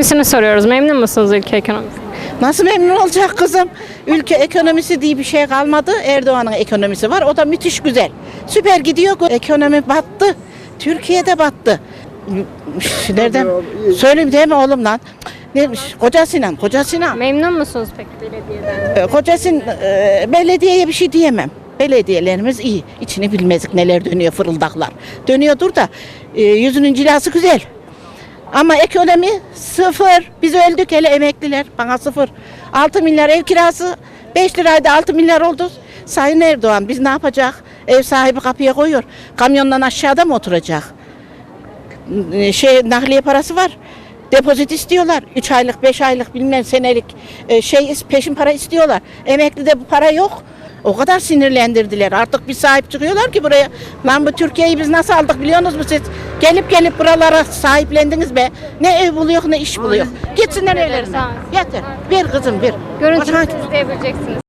ekonomisini soruyoruz. Memnun musunuz ülke ekonomisi? Nasıl memnun olacak kızım? Ülke ekonomisi diye bir şey kalmadı. Erdoğan'ın ekonomisi var. O da müthiş güzel. Süper gidiyor. Ekonomi battı. Türkiye'de battı. Nereden? Söyleyeyim değil mi oğlum lan? Neymiş? Koca Sinan, Koca Sinan. Memnun musunuz peki belediyeden? Ee, Koca Sinan, e, belediyeye bir şey diyemem. Belediyelerimiz iyi. İçini bilmezdik neler dönüyor fırıldaklar. Dönüyordur da e, yüzünün cilası güzel. Ama ekonomi sıfır. Biz öldük hele emekliler. Bana sıfır. 6 milyar ev kirası. 5 liraydı 6 milyar oldu. Sayın Erdoğan biz ne yapacak? Ev sahibi kapıya koyuyor. Kamyondan aşağıda mı oturacak? e, şey nakliye parası var. Depozit istiyorlar. 3 aylık, 5 aylık bilmem senelik e, şey peşin para istiyorlar. Emeklide bu para yok. O kadar sinirlendirdiler. Artık bir sahip çıkıyorlar ki buraya. Lan bu Türkiye'yi biz nasıl aldık biliyorsunuz mu siz? Gelip gelip buralara sahiplendiniz be. Ne ev buluyor ne iş buluyor. Gitsinler evlerine. Yeter. Bir kızım bir. Görüntünü Başka- izleyebileceksiniz.